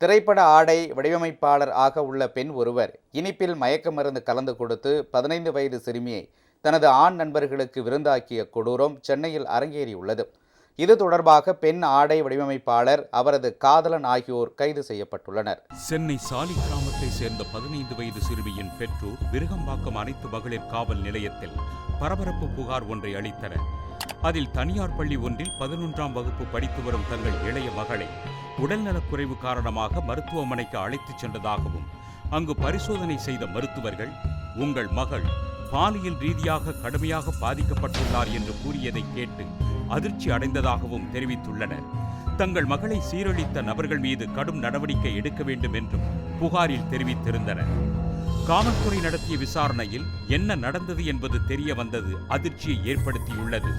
திரைப்பட ஆடை வடிவமைப்பாளர் ஆக உள்ள பெண் ஒருவர் இனிப்பில் மயக்க மருந்து கலந்து கொடுத்து பதினைந்து வயது சிறுமியை தனது ஆண் நண்பர்களுக்கு விருந்தாக்கிய கொடூரம் சென்னையில் அரங்கேறியுள்ளது. இது தொடர்பாக பெண் ஆடை வடிவமைப்பாளர் அவரது காதலன் ஆகியோர் கைது செய்யப்பட்டுள்ளனர். சென்னை சாலி கிராமத்தை சேர்ந்த பதினைந்து வயது சிறுமியின் பெற்றோர் விருகம்பாக்கம் அனைத்து மகளிர் காவல் நிலையத்தில் பரபரப்பு புகார் ஒன்றை அளித்தனர். அதில் தனியார் பள்ளி ஒன்றில் பதினொன்றாம் வகுப்பு படித்து வரும் தங்கள் இளைய மகளை உடல்நலக்குறைவு காரணமாக மருத்துவமனைக்கு அழைத்துச் சென்றதாகவும் அங்கு பரிசோதனை செய்த மருத்துவர்கள் உங்கள் மகள் பாலியல் ரீதியாக கடுமையாக பாதிக்கப்பட்டுள்ளார் என்று கூறியதை கேட்டு அதிர்ச்சி அடைந்ததாகவும் தெரிவித்துள்ளனர். தங்கள் மகளை சீரழித்த நபர்கள் மீது கடும் நடவடிக்கை எடுக்க வேண்டும் என்றும் புகாரில் தெரிவித்திருந்தனர். காவல்துறை நடத்திய விசாரணையில் என்ன நடந்தது என்பது தெரிய வந்தது அதிர்ச்சியை ஏற்படுத்தியுள்ளது.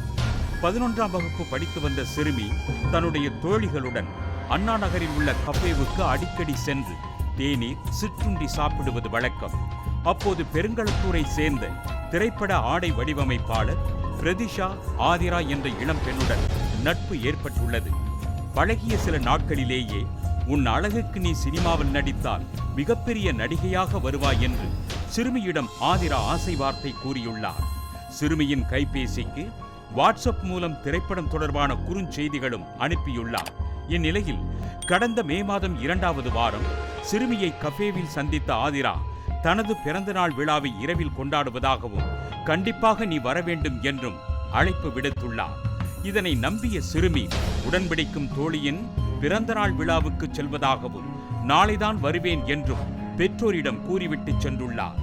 பதினொன்றாம் வகுப்பு படித்து வந்த சிறுமி தன்னுடைய தோழிகளுடன் அண்ணா நகரில் உள்ள கஃபேவுக்கு அடிக்கடி சென்று தேநீர் சிற்றுண்டி சாப்பிடுவது வழக்கம். அப்போது பெருங்களத்தூரை சேர்ந்த திரைப்பட ஆடை வடிவமைப்பாளர் பிரதிஷா ஆதிரா என்ற இளம் பெண்ணுடன் நட்பு ஏற்பட்டுள்ளது. பழகிய சில நாட்களிலேயே உன் அழகுக்கு நீ சினிமாவில் நடித்தால் மிகப்பெரிய நடிகையாக வருவாய் என்று சிறுமியிடம் ஆதிரா ஆசை வார்த்தை கூறியுள்ளார். சிறுமியின் கைபேசிக்கு வாட்ஸ்அப் மூலம் திரைப்படம் தொடர்பான குறுஞ்செய்திகளும் அனுப்பியுள்ளார். இந்நிலையில் கடந்த மே மாதம் இரண்டாவது வாரம் சிறுமியை கஃபேவில் சந்தித்த ஆதிரா தனது பிறந்தநாள் விழாவை இரவில் கொண்டாடுவதாகவும் கண்டிப்பாக நீ வர வேண்டும் என்றும் அழைப்பு விடுத்துள்ளார். இதனை நம்பிய சிறுமி உடன்படிக்கும் தோழியின் பிறந்தநாள் விழாவுக்கு செல்வதாகவும் நாளைதான் வருவேன் என்றும் பெற்றோரிடம் கூறிவிட்டு சென்றுள்ளார்.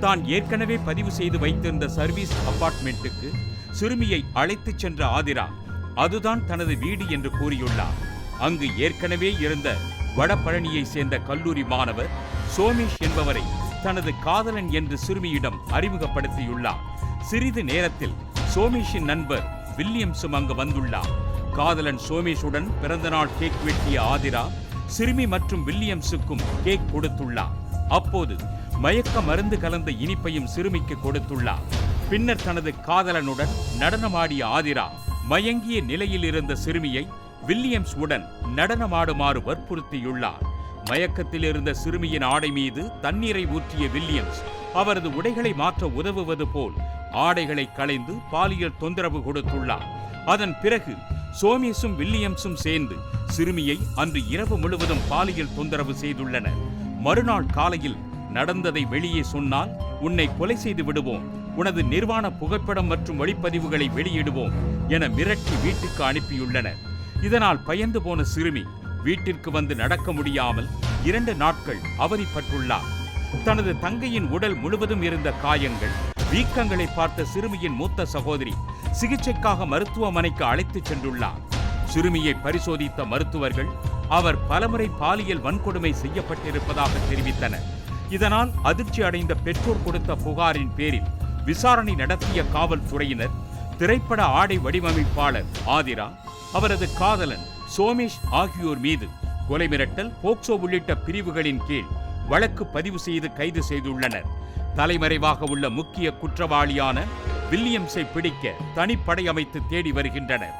தான் ஏற்கனவே பதிவு செய்து வைத்திருந்த சர்வீஸ் அபார்ட்மெண்ட்டுக்கு சிறுமியை அழைத்துச் சென்ற ஆதிரா அதுதான் தனது வீடு என்று கூறியுள்ளார். அங்கு ஏற்கனவே இருந்த வடபழனியை சேர்ந்த கல்லூரி மாணவர் சோமேஷ் என்பவரை தனது காதலன் என்று சிறுமியிடம் அறிமுகப்படுத்தியுள்ளார். சிறிது நேரத்தில் சோமேஷின் நண்பர் வில்லியம்ஸும் அங்கு வந்துள்ளார். காதலன் சோமேஷுடன் பிறந்தநாள் கேக் வெட்டிய ஆதிரா சிறுமி மற்றும் வில்லியம்ஸுக்கும் கேக் கொடுத்துள்ளார். அப்போது மயக்க மருந்து கலந்த இனிப்பையும் சிறுமிக்கு கொடுத்துள்ளார். பின்னர் தனது காதலனுடன் நடனமாடிய ஆதிரா மயங்கிய நிலையில் இருந்த சிறுமியை வில்லியம்ஸ் உடன் நடனமாடுமாறு வற்புறுத்தியுள்ளார். மயக்கத்தில் இருந்த சிறுமியின் ஆடை மீது தண்ணீரை ஊற்றிய வில்லியம்ஸ் அவரது உடைகளை மாற்ற உதவுவது போல் ஆடைகளை களைந்து பாலியல் தொந்தரவு கொடுத்துள்ளார். அதன் பிறகு சோமியஸும் வில்லியம்ஸும் சேர்ந்து சிறுமியை அன்று இரவு முழுவதும் பாலியல் தொந்தரவு செய்துள்ளனர். மறுநாள் காலையில் நடந்ததை வெளியே சொன்னால் உன்னை கொலை செய்து விடுவோம். உனது நிர்வாண புகைப்படம் மற்றும் ஒளிப்பதிவுகளை வெளியிடுவோம் என மிரட்டி வீட்டுக்கு அனுப்பியுள்ளனர். இதனால் பயந்து போன சிறுமி வீட்டிற்கு வந்து நடக்க முடியாமல் இரண்டு நாட்கள் அவதிப்பட்டுள்ளார். தனது தங்கையின் உடல் முழுவதும் இருந்த காயங்கள் வீக்கங்களை பார்த்த சிறுமியின் மூத்த சகோதரி சிகிச்சைக்காக மருத்துவமனைக்கு அழைத்துச் சென்றுள்ளார். சிறுமியை பரிசோதித்த மருத்துவர்கள் அவர் பலமுறை பாலியல் வன்கொடுமை செய்யப்பட்டிருப்பதாக தெரிவித்தனர். இதனால் அதிர்ச்சி அடைந்த பெற்றோர் கொடுத்த புகாரின் பேரில் விசாரணை நடத்திய காவல்துறையினர் திரைப்பட ஆடை வடிவமைப்பாளர் ஆதிரா அவரது காதலன் சோமேஷ் ஆகியோர் மீது கொலை மிரட்டல் போக்சோ உள்ளிட்ட பிரிவுகளின் கீழ் வழக்கு பதிவு செய்து கைது செய்துள்ளனர். தலைமறைவாக உள்ள முக்கிய குற்றவாளியான வில்லியம்ஸை பிடிக்க தனிப்படை அமைத்து தேடி வருகின்றனர்.